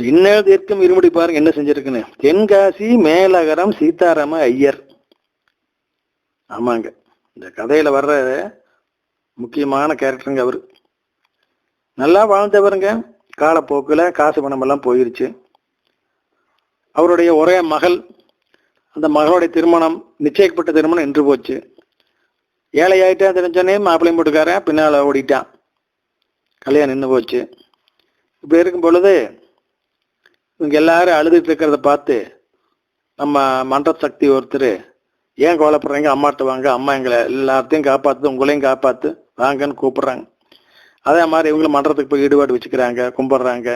இன்னும் தீர்க்கும் இருமுடி பாருங்க என்ன செஞ்சிருக்குன்னு? தென்காசி மேலகரம் சீதாராம ஐயர். ஆமாங்க. இந்த கதையில வர்ற முக்கியமான கேரக்டருங்க அவரு. நல்லா வாழ்ந்தவருங்க. காலப்போக்கில் காசு பணமெல்லாம் போயிருச்சு. அவருடைய ஒரே மகள் அந்த மகளுடைய திருமணம் நிச்சயிக்கப்பட்ட திருமணம் நின்று போச்சு. ஏழை ஆயிட்டா தெரிஞ்சோன்னே மாப்பிள்ளையும் போட்டுக்காரன் பின்னால் ஓடிட்டான். கல்யாணம் நின்று போச்சு. இப்போ இருக்கும் பொழுது இவங்க எல்லாரும் அழுதுட்டு இருக்கிறத பார்த்து நம்ம மன்ற சக்தி ஒருத்தர் ஏன் கவலைப்படுறீங்க? அம்மாட்ட வாங்க. அம்மா எங்களை எல்லாத்தையும் காப்பாற்று உங்களையும் காப்பாற்று வாங்கன்னு கூப்பிட்றாங்க. அதே மாதிரி இவங்களும் மன்றத்துக்கு போய் ஈடுபாடு வச்சுக்கிறாங்க கும்பிட்றாங்க.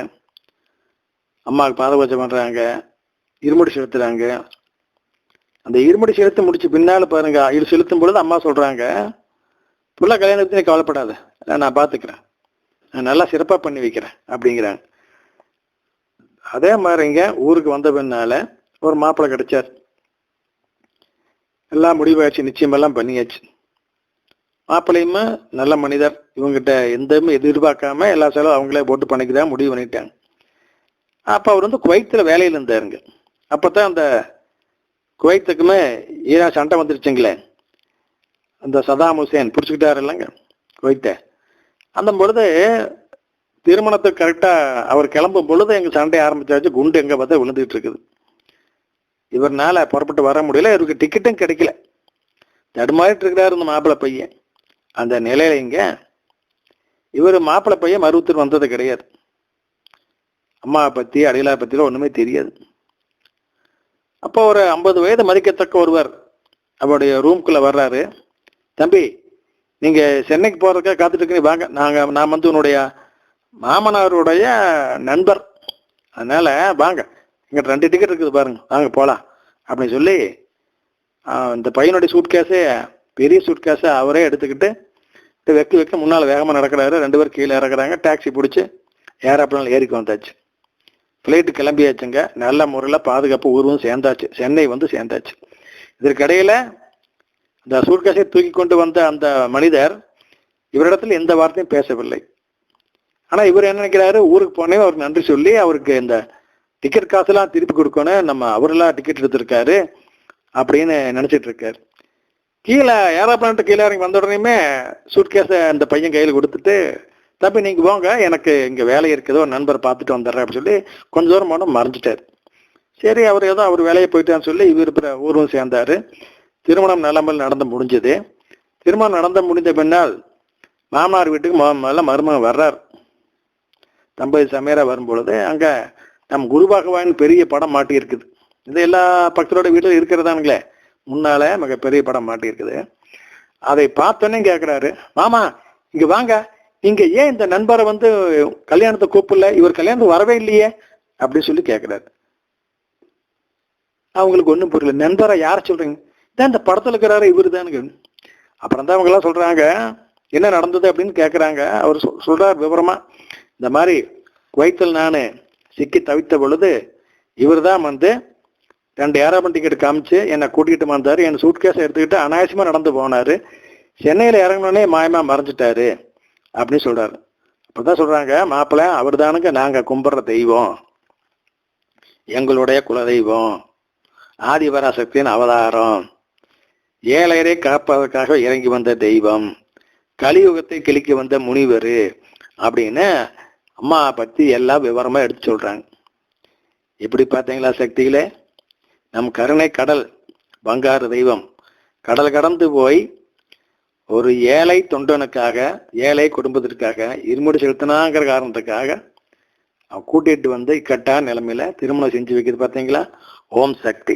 அம்மாவுக்கு பாதபூஜை பண்ணுறாங்க இருமுடி செலுத்துறாங்க. அந்த இருமுடி செலுத்து முடிச்சு பின்னால் பாருங்க இது செலுத்தும் பொழுது அம்மா சொல்கிறாங்க புள்ள கல்யாணத்தை கவலைப்படாத. நான் பார்த்துக்கிறேன் நான் நல்லா சிறப்பாக பண்ணி வைக்கிறேன். அப்படிங்கிறாங்க. அதே மாதிரிங்க ஊருக்கு வந்த பின்னால ஒரு மாப்பிள்ளை கிடைச்சார். எல்லாம் முடிவாயிடுச்சு நிச்சயமெல்லாம் பண்ணியாச்சு. மாப்பிள்ளையுமே நல்ல மனிதர். இவங்ககிட்ட எந்தமே எதிர்பார்க்காம எல்லா செலவும் அவங்களே போட்டு பண்ணிக்கிறதா முடிவு பண்ணிட்டாங்க. அப்போ அவர் வந்து குவைத்தில் வேலையில் இருந்தாருங்க. அப்போ தான் அந்த குவைத்துக்குமே ஈரா சண்டை வந்துருச்சுங்களே. அந்த சதாம் ஹுசேன் பிடிச்சிக்கிட்டாரு இல்லைங்க குவைத்தை. அந்த பொழுது திருமணத்தை கரெக்டாக அவர் கிளம்பும் பொழுது எங்கள் சண்டை ஆரம்பிச்சாச்சு குண்டு எங்கே பார்த்தா விழுந்துகிட்டு இருக்குது. இவர்னால புறப்பட்டு வர முடியல இவருக்கு டிக்கெட்டும் கிடைக்கல. தடுமாறிட்டு இருக்கிறாரு இந்த மாப்பிள்ளை பையன். அந்த நிலையில இங்கே இவர் மாப்பிள்ளை பையன் மருவத்தூர் வந்தது கிடையாது. அம்மாவை பற்றி அடையலா பற்றிலாம் ஒன்றுமே தெரியாது. அப்போ ஒரு ஐம்பது வயது மதிக்கத்தக்க ஒருவர் அவருடைய ரூம்குள்ளே வர்றாரு. தம்பி நீங்கள் சென்னைக்கு போகிறதுக்காக காத்துட்டு இருக்கீங்க வாங்க. நாங்கள் நான் வந்து உன்னுடைய மாமனாருடைய நண்பர். அதனால் வாங்க இங்கே ரெண்டு டிக்கெட் இருக்குது பாருங்க. வாங்க போகலாம் அப்படின்னு சொல்லி இந்த பையனுடைய சூட் கேஸே பெரிய சூட் கேஸை அவரே எடுத்துக்கிட்டு இப்படி வெக்க வெக்க முன்னால் வேகமாக நடக்கிறாரு. ரெண்டு பேர் கீழே இறக்குறாங்க டாக்ஸி பிடிச்சி ஏரோப்ளானில் ஏறிக்கு வந்தாச்சு. ஃப்ளைட்டு கிளம்பியாச்சுங்க. நல்ல முறையில் பாதுகாப்பு ஊர்வம் சேர்ந்தாச்சு. சென்னை வந்து சேர்ந்தாச்சு. இதற்கிடையில் இந்த சூட்கேஸை தூக்கி கொண்டு வந்த அந்த மனிதர் இவரிடத்தில் எந்த வார்த்தையும் பேசவில்லை. ஆனா இவர் என்ன நினைக்கிறாரு? ஊருக்கு போனே அவருக்கு நன்றி சொல்லி அவருக்கு இந்த டிக்கெட் காசெல்லாம் திருப்பி கொடுக்கணும். நம்ம அவரெல்லாம் டிக்கெட் எடுத்திருக்காரு அப்படின்னு நினைச்சிட்டு இருக்காரு கீழே ஏரோப்ளான்ட்டு கீழே இறங்கி வந்த உடனேயுமே சூட்கேஸை அந்த பையன் கையில் கொடுத்துட்டு தம்பி நீங்க போங்க. எனக்கு இங்க வேலை இருக்குதோ நண்பர் பார்த்துட்டு வந்துடுறேன் அப்படின்னு சொல்லி கொஞ்ச தூரம் போனோம் மறைஞ்சிட்டாரு. சரி அவர் ஏதோ அவர் வேலையை போயிட்டான்னு சொல்லி இவர் பிற ஊரும் சேர்ந்தாரு. திருமணம் நிலமல் நடந்து முடிஞ்சது. திருமணம் நடந்து முடிந்த பின்னால் மாமனார் வீட்டுக்கு மொ- முதல்ல மருமகன் வர்றார். தம்பதி சமையரா வரும்பொழுது அங்க நம் குரு பகவான் பெரிய படம் மாட்டியிருக்குது. இது எல்லா பக்தரோட வீட்டில் இருக்கிறதானுங்களே. முன்னால மிக பெரிய படம் மாட்டியிருக்குது. அதை பார்த்தோன்னே கேட்குறாரு மாமா இங்க வாங்க. நீங்க ஏன் இந்த நண்பரை வந்து கல்யாணத்தை கூப்பிடல? இவர் கல்யாணத்துக்கு வரவே இல்லையே. அப்படின்னு சொல்லி கேட்குறாரு அவங்களுக்கு ஒண்ணும் புரியல. நண்பரை யார சொல்றீங்க? தான் இந்த படத்துல இருக்கிறாரு இவரு தானுங்க. அப்புறம் தான் அவங்க எல்லாம் சொல்றாங்க என்ன நடந்தது? அப்படின்னு கேக்குறாங்க. அவர் சொல்- சொல்றார் விவரமா. இந்த மாதிரி குவைத்தில் நான் சிக்கி தவித்த பொழுது இவர் தான் வந்து ரெண்டு ஏரோபன் டிக்கெட் காமிச்சு என்னை கூட்டிகிட்டு வந்தார். என் சூட்கேஸை எடுத்துக்கிட்டு அனாயசமா நடந்து போனாரு. சென்னையில் இறங்கினோடனே மாயமா மறைஞ்சிட்டாரு அப்படின்னு சொல்கிறாரு அப்போ தான் சொல்கிறாங்க மாப்பிள்ளை அவர் தானுங்க நாங்கள் கும்பிட்ற தெய்வம். எங்களுடைய குலதெய்வம். ஆதிபராசக்தியின் அவதாரம். ஏழையரை காப்பதற்காக இறங்கி வந்த தெய்வம். கலியுகத்தை கிழிக்க வந்த முனிவர். அப்படின்னு அம்மா பற்றி எல்லாம் விவரமாக எடுத்து சொல்கிறாங்க எப்படி பார்த்தீங்களா சக்திகளே? நம் கருணை கடல் பங்காரு தெய்வம். கடல் கடந்து போய் ஒரு ஏழை தொண்டனுக்காக ஏழை குடும்பத்திற்காக இருமுடி செலுத்தினாங்கிற காரணத்துக்காக அவன் வந்து இக்கட்டான நிலமையில திருமணம் செஞ்சு வைக்கிறது பார்த்தீங்களா? ஓம் சக்தி.